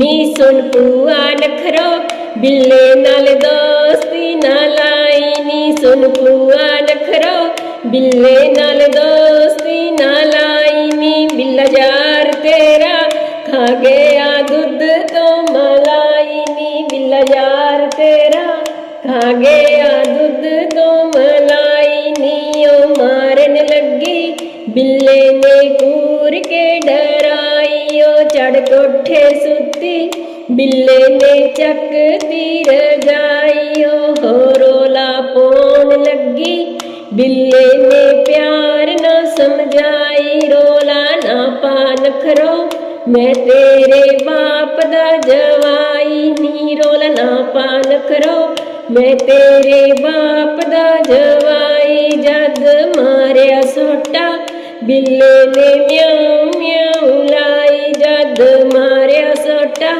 ਨੀ ਸੁਣ ਪੂਆ ਨਖਰੋ, ਬਿੱਲੇ ਨਾਲ ਦੋਸਤੀ ਨਾ ਲਾਈ। ਨੀ ਸੁਣ ਪੂਆ ਨਖਰੋ, ਬਿੱਲੇ ਨਾਲ ਦੋਸਤੀ ਨਾ ਲਾਈ। ਨੀ ਬਿੱਲਾ ਯਾਰ ਤੇਰਾ, ਖਾ ਗਿਆ ਦੁੱਧ ਤੋਂ ਮਲਾਈ। ਨੀ ਬਿੱਲਾ ਯਾਰ ਤੇਰਾ, ਖਾ ਗਿਆ ਦੁੱਧ ਤੋਂ ਮਲਾਈ। ਨੀ ਉਹ ਮਾਰਨ ਲੱਗੀ, ਬਿੱਲੇ ਨੇ ਕੂਰ ਕੇ ਡਰਾਈ। ਉਹ ਚੜ ਕੋਠੇ ਸੁੱਤੀ ਬਿੱਲੇ ਨੇ ਚੱਕ ਚੱਕਦੀ ਰਜਾਈ ਉਹ ਰੋਲਾ ਪਾਉਣ ਲੱਗੀ। ਬਿੱਲੇ ਨੇ ਪਿਆਰ ਨਾ ਸਮਝਾਈ, ਰੋਲਾ ਨਾ ਪਾ ਨਖਰੋ। ਮੈਂ ਤੇਰੇ ਬਾਪ ਦਾ ਜਵਾਈ ਨੀ, ਰੋਲਾ ਨਾ ਪਾ ਨਖਰੋ। ਮੈਂ ਤੇਰੇ ਬਾਪ ਦਾ ਜਵਾਈ, ਜਦ ਮਾਰਿਆ ਸੋਟਾ। ਬਿੱਲੇ ਨੇ ਮਿਆਉ ਮਿਆਉ ਲਾਈ, ਜਦ ਮਾਰਿਆ ਸੋਟਾ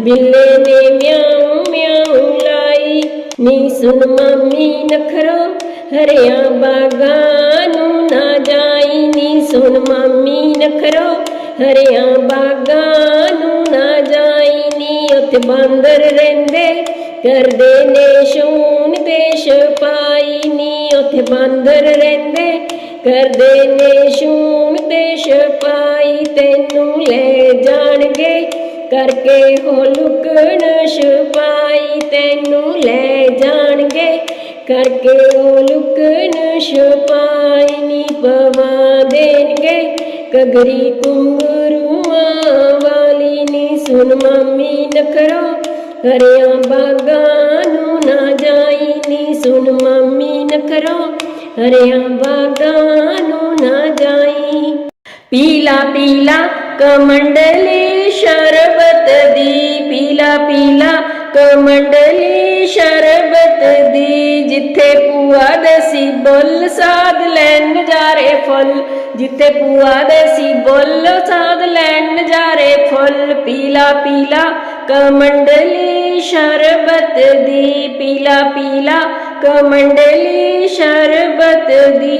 ਬਿੱਲੇ ਨੇ ਮਿਆਉ ਮਿਆਉ ਲਾਈ। ਨੀ ਸੁਣ ਮੰਮੀ ਨਖਰੋ, ਹਰਿਆ ਬਾਗਾਂ ਨੂੰ ਨਾ ਜਾਈ। ਨੀ ਸੁਣ ਮੰਮੀ ਨਖਰੋ, ਹਰਿਆ ਬਾਗਾਂ ਨੂੰ ਨਾ ਜਾਈ। ਨੀ ਉੱਥੇ ਬਾਂਦਰ ਰਹਿੰਦੇ, ਕਰਦੇ ਨੇ ਸ਼ੂਨ ਦੇਸ਼ ਪਾਈ। ਨੀ ਉੱਥੇ ਬਾਂਦਰ ਰਹਿੰਦੇ, ਕਰਦੇ ਨੇ ਸ਼ੂਨ ਤੇ ਛਪਾਈ ਤੈਨੂੰ ਲੈ ਜਾਣਗੇ ਕਰਕੇ ਹੋ ਲੁਕਣ ਛਪਾਈ ਤੈਨੂੰ ਲੈ ਜਾਣਗੇ। ਕਰਕੇ ਉਹ ਲੁਕਣ ਛਪਾਈ ਨੀ ਪਵਾ ਦੇਣਗੇ। ਕਗਰੀ ਕੁੰਗਰੂਆਂ ਵਾਲੀ ਨੀ ਸੁਣ ਮਾਮੀ ਨਖਰੋ। ਹਰਿਆ ਬਾਗਾਂ ਨੂੰ ਨਾ ਜਾਈ ਨੀ ਸੁਣ ਮੰਮੀ ਨਖਰੋ। ਹਰਿਆ ਬਾਗਾਂ ਨੂੰ ਨਾ ਜਾਈ। ਪੀਲਾ ਪੀਲਾ ਕਮੰਡਲੇ ਦੀ ਪੀਲਾ ਪੀਲਾ ਕਮੰਡਲੀ ਸ਼ਰਬਤ ਦੀ, ਜਿੱਥੇ ਪੂਆ ਦੇਸੀ ਬੁੱਲ ਸਾਧ ਲੈਣ ਨਜ਼ਾਰੇ ਫੁੱਲ, ਜਿੱਥੇ ਪੂਆ ਦੇਸੀ ਬੁੱਲ ਸਾਧ ਲੈਣ ਨਜ਼ਾਰੇ ਫੁੱਲ, ਪੀਲਾ ਪੀਲਾ ਕਮੰਡਲੀ ਸ਼ਰਬਤ ਦੀ, ਪੀਲਾ ਪੀਲਾ ਕਮੰਡਲੀ ਸ਼ਰਬਤ ਦੀ।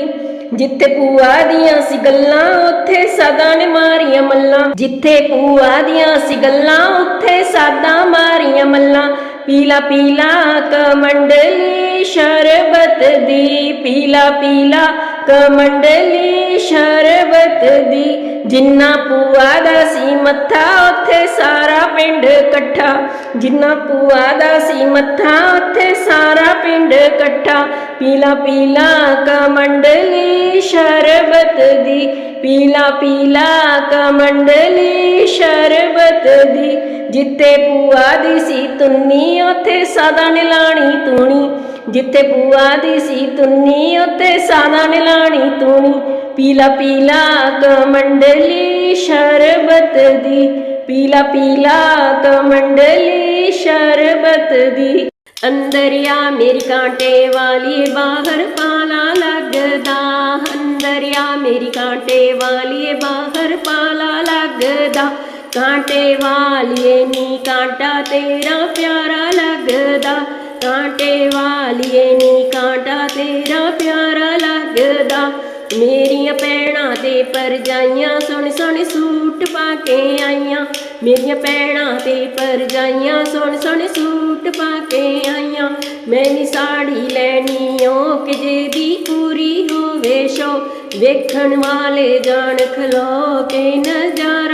ਜਿੱਥੇ ਪੂਆ ਦੀਆਂ ਸੀ ਗੱਲਾਂ, ਉੱਥੇ ਸਾਦਾ ਨੇ ਮਾਰੀਆਂ ਮੱਲਾਂ। ਜਿੱਥੇ ਪੂਆ ਦੀਆਂ ਸੀ ਗੱਲਾਂ, ਉੱਥੇ ਸਾਦਾ ਮਾਰੀਆਂ ਮੱਲਾਂ। ਪੀਲਾ ਪੀਲਾ ਕਮੰਡਲੀ ਸ਼ਰਬਤ ਦੀ, ਪੀਲਾ ਪੀਲਾ ਕਮੰਡਲੀ ਸ਼ਰਬਤ ਦੀ ਜਿੰਨਾ ਪੂਆ ਦਾ ਸੀ ਮੱਥਾ, ਉੱਥੇ ਸਾਰਾ ਪਿੰਡ ਇਕੱਠਾ। ਜਿੰਨਾ ਪੂਆ ਦਾ ਸੀ ਮੱਥਾ, ਉੱਥੇ ਸਾਰਾ ਪਿੰਡ ਇਕੱਠਾ। ਪੀਲਾ ਪੀਲਾ ਕਮੰਡਲੀ ਸ਼ਰਬਤ ਦੀ, ਪੀਲਾ ਪੀਲਾ ਕਮੰਡਲੀ ਸ਼ਰਬਤ ਦੀ। ਜਿੱਥੇ ਪੂਆ ਦੀ ਸੀ ਤੁੰਨੀ ਉੱਥੇ ਸਦਾ ਨਿਲਾਣੀ ਤੂਣੀ ਜਿੱਥੇ ਪੂਆ ਦੀ ਸੀ ਤੁੰਨੀ ਉੱਤੇ ਸਦਾ ਨਿਲਾਣੀ ਤੂਣੀ। ਪੀਲਾ ਪੀਲਾ ਕਮੰਡਲੀ ਸ਼ਰਬਤ ਦੀ। ਪੀਲਾ ਪੀਲਾ ਕਮੰਡਲੀ ਸ਼ਰਬਤ ਦੀ। ਅੰਦਰਿਆ ਮੇਰੀ ਕਾਂਟੇ ਵਾਲੀ, ਬਾਹਰ ਪਾਲਾ ਲੱਗਦਾ। ਅੰਦਰਿਆ ਮੇਰੀ ਕਾਂਟੇ ਵਾਲੀ, ਬਾਹਰ ਪਾਲਾ ਲੱਗਦਾ। ਕਾਂਟੇ ਵਾਲੀਏ ਨੀ ਕਾਂਟਾ ਤੇਰਾ ਪਿਆਰਾ ਲੱਗਦਾ। ਕਾਂਟੇ ਵਾਲੀਏ ਨੀ ਕਾਂਟਾ, ਤੇਰਾ ਪਿਆਰਾ ਲੱਗਦਾ। ਮੇਰੀਆਂ ਪੈਣਾ ਤੇ ਪਰਜਾਈਆਂ ਸੋਹਣੇ ਸੋਹਣੇ ਸੂਟ ਪਾ ਕੇ ਆਈਆਂ। ਮੇਰੀਆਂ ਪੈਣਾ ਤੇ ਪਰਜਾਈਆਂ ਸੋਹਣੇ ਸੋਹਣੇ ਸੂਟ ਪਾ ਕੇ ਆਈਆਂ। ਮੈਂ ਸਾੜੀ ਲੈਣੀ ਓ ਕਿ ਜੇ ਦੀ ਪੂਰੀ ਹੋਵੇ ਸ਼ੋ ਵੇਖਣ ਵਾਲੇ ਜਾਣ ਖਲੋ ਕੇ ਨਜ਼ਾਰਾ ਵੱਜਦਾ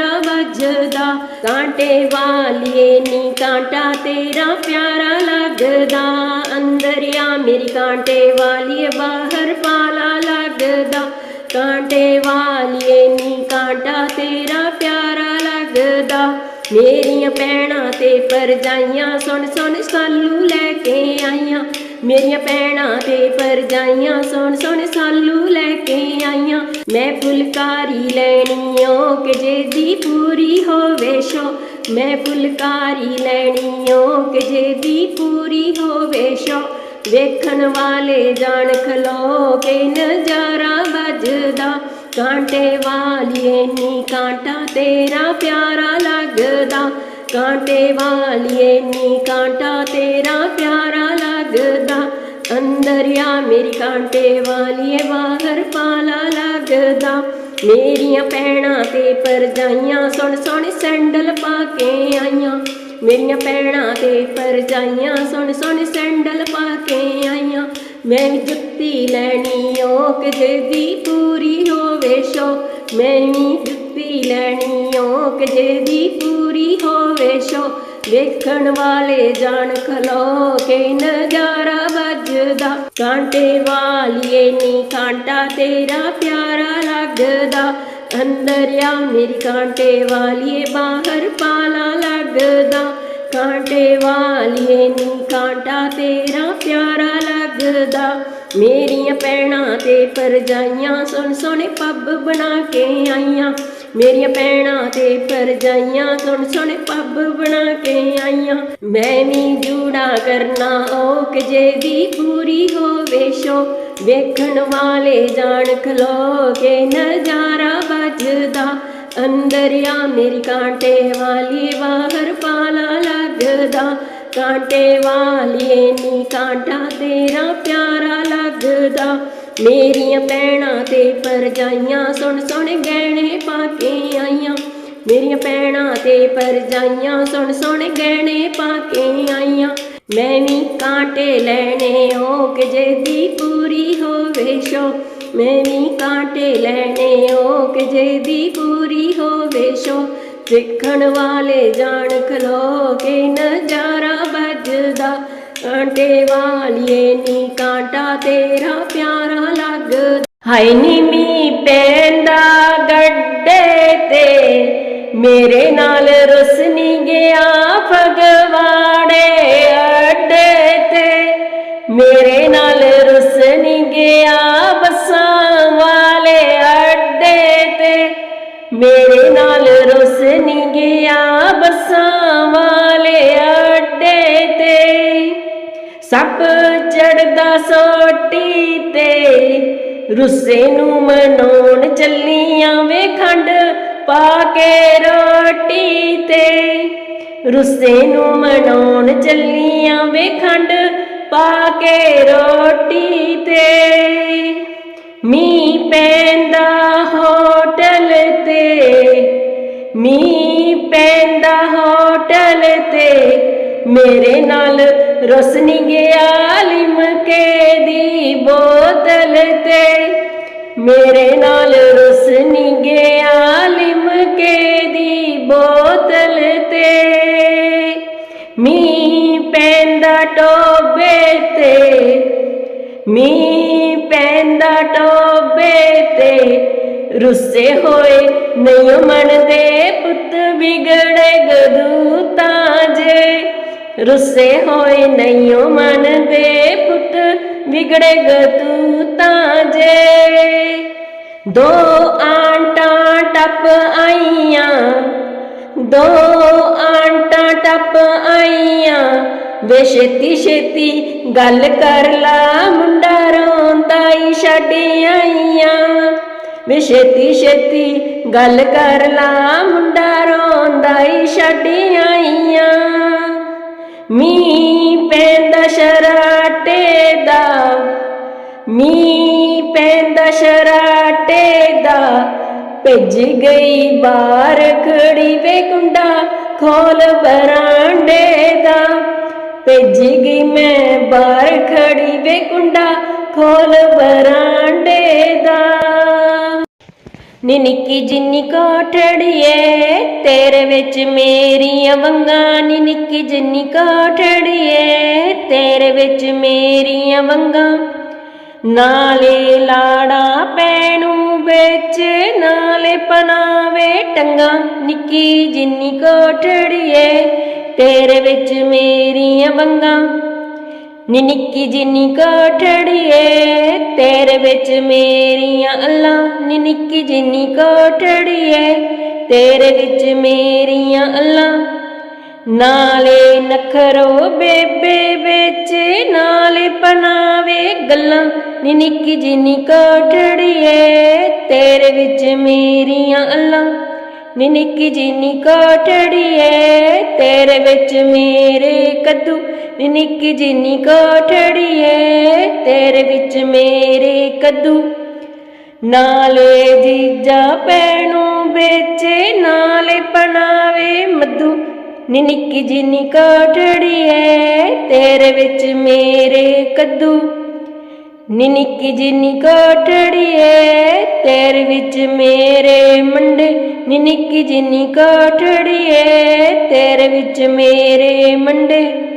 ਕਾਂਟੇ ਵਾਲੀਏ ਨੀ ਕਾਂਟਾ, ਤੇਰਾ ਪਿਆਰਾ ਲੱਗਦਾ। ਅੰਦਰਿਆ ਮੇਰੀ ਕਾਂਟੇ ਵਾਲੀਏ, ਬਾਹਰ ਪਾਲਾ ਲੱਗਦਾ। ਕਾਂਟੇ ਵਾਲੀਏ ਨੀ ਕਾਂਟਾ, ਤੇਰਾ ਪਿਆਰਾ ਲੱਗਦਾ। ਮੇਰੀਆਂ ਪੈਣਾ ਤੇ ਪਰਜਾਈਆਂ ਸੁਣ ਸੁਣ ਸਾਲੂ ਲੈ ਕੇ ਆਈਆਂ। ਮੇਰੀਆਂ ਪੈਣਾ ਤੇ ਪਰਜਾਈਆਂ, ਸੁਣ ਸੁਣ ਸਾਲੂ ਲੈ ਕੇ ਆਈਆਂ। ਮੈਂ ਫੁਲਕਾਰੀ ਲੈਣੀ ਓ, ਕਿ ਜੇ ਦੀ ਪੂਰੀ ਹੋਵੇ ਸ਼ੋ। ਮੈਂ ਫੁਲਕਾਰੀ ਲੈਣੀ ਓ, ਕਿ ਜੇ ਦੀ ਪੂਰੀ ਹੋਵੇ ਸ਼ੋ। ਵੇਖਣ ਵਾਲੇ ਜਾਣ ਖਲੋ ਕੇ ਨਜ਼ਾਰਾ ਵੱਜਦਾ। ਕਾਂਟੇ ਵਾਲੀਏ ਨੀ ਕਾਂਟਾ, ਤੇਰਾ ਪਿਆਰਾ ਲੱਗਦਾ। ਕਾਂਟੇ ਵਾਲੀਏ ਨੀ ਕਾਂਟਾ ਤੇਰਾ ਪਿਆਰਾ ਲੱਗਦਾ। ਅੰਦਰਿਆ ਮੇਰੀ ਕਾਂਟੇ ਵਾਲੀਏ ਬਾਹਰ ਪਾਲਾ ਲੱਗਦਾ। ਮੇਰੀਆਂ ਭੈਣਾਂ ਤੇ ਪਰਜਾਈਆਂ, ਸੁਣ ਸੁਣ ਸੈਂਡਲ ਪਾ ਕੇ ਆਈਆਂ। ਮੇਰੀਆਂ ਭੈਣਾਂ ਤੇ ਪਰਜਾਈਆਂ, ਸੁਣ ਸੁਣ ਸੈਂਡਲ ਪਾ ਕੇ ਆਈਆਂ। ਮੈਂ ਵੀ ਜੁੱਤੀ ਲੈਣੀ, ਓਕ ਕਿ ਜਿਹਦੀ ਪੂਰੀ ਹੋਵੇ ਸ਼ੋ ਮੈਂ ਵੀ ਪੀ ਲੈਣੀ ਓ ਜੇ ਦੀ ਪੂਰੀ ਹੋਵੇ ਸ਼ੋ। ਵੇਖਣ ਵਾਲੇ ਜਾਣ ਖਲੋ ਕੇ ਨਜ਼ਾਰਾ ਵੱਜਦਾ। ਕਾਂਟੇ ਵਾਲੀਏ ਨੀ ਕਾਂਟਾ ਤੇਰਾ ਪਿਆਰਾ ਲੱਗਦਾ। ਅੰਦਰ ਆ ਮੇਰੀ ਕਾਂਟੇ ਵਾਲੀਏ ਬਾਹਰ ਪਾਲਾ ਲੱਗਦਾ। ਕਾਂਟੇ ਵਾਲੀਏ ਨੀ ਕਾਂਟਾ ਤੇਰਾ ਪਿਆਰਾ ਲੱਗਦਾ। ਮੇਰੀਆਂ ਭੈਣਾਂ ਤੇ ਪਰਜਾਈਆਂ ਸੁਣ ਸੁਣ ਪੱਬ ਬਣਾ ਕੇ ਆਈਆਂ। ਮੇਰੀਆਂ ਭੈਣਾਂ ਤੇ ਪਰਜਾਈਆਂ ਸੁਣ ਸੁਣ ਪੱਬ ਬਣਾ ਕੇ ਆਈਆਂ। ਮੈਂ ਵੀ ਜੂੜਾ ਕਰਨਾ ਓ ਕਿ ਦੀ ਪੂਰੀ ਹੋਵੇ ਸ਼ੋ। ਵੇਖਣ ਵਾਲੇ ਜਾਣ ਖਲੋ ਕੇ ਨਜ਼ਾਰਾ ਵੱਜਦਾ। ਅੰਦਰ ਆ ਮੇਰੀ ਕਾਂਟੇ ਵਾਲੀ, ਬਾਹਰ ਪਾਲਾ ਲੱਗਦਾ। ਕਾਂਟੇ ਵਾਲੀਏ ਨੀ ਕਾਂਟਾ ਤੇਰਾ ਪਿਆਰਾ ਲੱਗਦਾ। ਮੇਰੀਆਂ ਭੈਣਾਂ ਤੇ ਪਰਜਾਈਆਂ, ਸੁਣ ਸੁਣ ਗਹਿਣੇ ਪਾ ਕੇ ਆਈਆਂ। ਮੇਰੀਆਂ ਭੈਣਾਂ ਤੇ ਪਰਜਾਈਆਂ, ਸੁਣ ਸੁਣ ਗਹਿਣੇ ਪਾ ਕੇ ਆਈਆਂ। ਮੈਂ ਵੀ ਕਾਂਟੇ ਲੈਣੇ ਹੋ ਕਿ ਦੀ ਪੂਰੀ ਹੋਵੇ ਸ਼ੋ। ਮੈਂ ਵੀ ਕਾਂਟੇ ਲੈਣੇ ਹੋ ਕਿ ਦੀ ਪੂਰੀ ਹੋਵੇ ਸ਼ੋ। ਦੇਖਣ ਵਾਲੇ ਜਾਣ ਖਲੋ ਕੇ ਨਜ਼ਾਰਾ ਵੱਜਦਾ। ਕਾਂਟੇ ਵਾਲੀਏ ਨੀ ਕਾਂਟਾ ਤੇਰਾ ਪਿਆਰਾ ਲੱਗਦਾ ਹਾਏ ਨੀ ਮੀ ਪੈਂਦਾ ਗੱਡੇ ਤੇ ਮੇਰੇ ਸੋਟੀ ਤੇ ਰੁੱਸੇ ਨੂੰ ਮਨਾਉਣ ਚੱਲੀਆਂ ਵੇ ਖੰਡ ਪਾ ਕੇ ਰੋਟੀ ਤੇ। ਰੁੱਸੇ ਨੂੰ ਮਨਾਉਣ ਚੱਲੀਆਂ ਵੇ ਖੰਡ ਪਾ ਕੇ ਰੋਟੀ ਤੇ। ਮੀ ਪੈਂਦਾ ਹੋਟਲ ਤੇ, ਮੀਂਹ ਪੈਂਦਾ ਹੋਟਲ ਤੇ। ਮੇਰੇ ਨਾਲ ਰਸਨੀ ਗਿਆ ਲਿਮਕੇ ਦੀ ਬੋਤਲ ਤੇ। ਮੇਰੇ ਨਾਲ ਰੋਸਨੀ ਆਲਿਮ ਲਿਮਕੇ ਦੀ ਬੋਤਲ ਤੇ। ਮੀਂਹ ਪੈਂਦਾ ਟੋਬੇ ਤੇ। ਮੀ ਪੈਂਦਾ ਟੋਬੇ ਤੇ। ਰੁੱਸੇ ਹੋਏ ਨਹੀਂ ਮਨ ਦੇ ਪੁੱਤ ਵਿਗੜੇ ਗਦੂ ਤਾਂ ਜੇ। ਰੁੱਸੇ ਹੋਏ ਨਹੀਂ ਦੇ ਪੁੱਤ, ਵਿਗੜੇ ਗਦੂ ਤਾਂ ਜੇ। ਦੋ ਆਂਟਾਂ ਟੱਪ ਆਈਆਂ, ਦੋ ਆਂਟਾਂ ਟੱਪ ਆਈਆਂ। ਵੇ ਛੇਤੀ ਛੇਤੀ ਗੱਲ ਕਰ ਲਾ, ਮੁੰਡਾ ਰੋਂਦਾ ਈ ਛੱਡ ਆਈਆਂ। ਵੇ ਛੇਤੀ ਛੇਤੀ ਗੱਲ ਕਰ ਲਾ, ਮੁੰਡਾ ਰੋਂਦਾ ਈ ਛੱਡ ਆਈਆਂ। ਮੀਂਹ ਪੈਂਦਾ ਸ਼ਰਾਟੇ ਦਾ, ਮੀਂਹ ਪੈਂਦਾ ਸ਼ਰਾਟੇ ਦਾ। ਭਿੱਜ ਗਈ ਬਾਰ ਖੜੀ ਵੇ ਕੁੰਡਾ ਖੋਲ ਬਰਾਂਡੇ ਦਾ। ਭਿੱਜ ਗਈ ਮੈਂ ਬਾਹਰ ਖੜੀ ਵੇ ਕੁੰਡਾ ਖੋਲ ਬਰਾਂਡੇ ਦਾ। ਨੀ ਨਿੱਕੀ ਜਿੰਨੀ ਕੋਠੜੀਏ, ਤੇਰੇ ਵਿੱਚ ਮੇਰੀਆਂ ਵੰਗਾਂ ਨੀ ਨਿੱਕੀ ਜਿੰਨੀ ਕੋਠੜੀਏ, ਤੇਰੇ ਵਿੱਚ ਮੇਰੀਆਂ ਵੰਗਾਂ। ਨਾਲੇ ਲਾੜਾ ਪੈਣੂ ਵਿੱਚ, ਨਾਲੇ ਪਨਾਵੇ ਟੰਗਾ, ਨਿੱਕੀ ਜਿੰਨੀ ਕੋਠੜੀਏ, ਤੇਰੇ ਵਿੱਚ ਮੇਰੀਆਂ ਵੰਗਾਂ। ਨੀ ਨਿੱਕੀ ਜਿੰਨੀ ਕੋਠੜੀਏ, ਤੇਰੇ ਵਿੱਚ ਮੇਰੀਆਂ ਅੱਲਾ। ਨੀ ਨਿੱਕੀ ਜਿੰਨੀ ਕੋਠੜੀਏ, ਤੇਰੇ ਵਿੱਚ ਮੇਰੀਆਂ ਅੱਲਾ। ਨਾਲੇ ਨਖਰੋ ਬੇਬੇ ਵਿੱਚ, ਨਾਲੇ ਪਨਾਵੇ ਗੱਲਾਂ। ਨੀ ਨਿੱਕੀ ਜਿੰਨੀ ਕੋਠੜੀਏ, ਤੇਰੇ ਵਿੱਚ ਮੇਰੀਆਂ ਅੱਲਾ। ਨੀ ਨਿੱਕੀ ਜਿੰਨੀ ਕੋਠੜੀਏ, ਤੇਰੇ ਵਿੱਚ ਮੇਰੇ ਕੱਦੂ। ਨਿੱਕੀ ਜਿੰਨੀ ਕੋਠੜੀਏ ਤੇਰੇ ਵਿੱਚ ਮੇਰੇ ਕੱਦੂ। ਨਾਲੇ ਜੀਜਾ ਪੈਣੂ ਵੇਚੇ, ਨਾਲੇ ਪਨਾਵੇ ਮਧੂ। ਨੀ ਨਿੱਕੀ ਜਿੰਨੀ ਕੋਠੜੀ ਐ ਤੇਰੇ ਵਿੱਚ ਮੇਰੇ ਕੱਦੂ। ਨੀ ਨਿੱਕੀ ਜਿੰਨੀ ਕੋਠੜੀ ਐ ਤੇਰੇ ਵਿੱਚ ਮੇਰੇ ਮੰਡੇ। ਨੀ ਨਿੱਕੀ ਜਿੰਨੀ ਕੋਠੜੀ ਐ ਤੇਰੇ ਵਿੱਚ ਮੇਰੇ ਮੰਡੇ।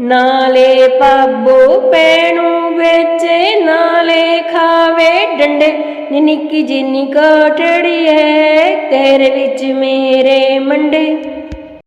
ਨਾਲੇ ਪਾਬੋ ਪੈਣੂ ਵੇਚੇ ਨਾਲੇ ਖਾਵੇ ਡੰਡੇ। ਨੀ ਨਿੱਕੀ ਜਿੰਨੀ ਕੋਠੜੀ ਹੈ ਤੇਰੇ ਵਿੱਚ ਮੇਰੇ ਮੰਡੇ।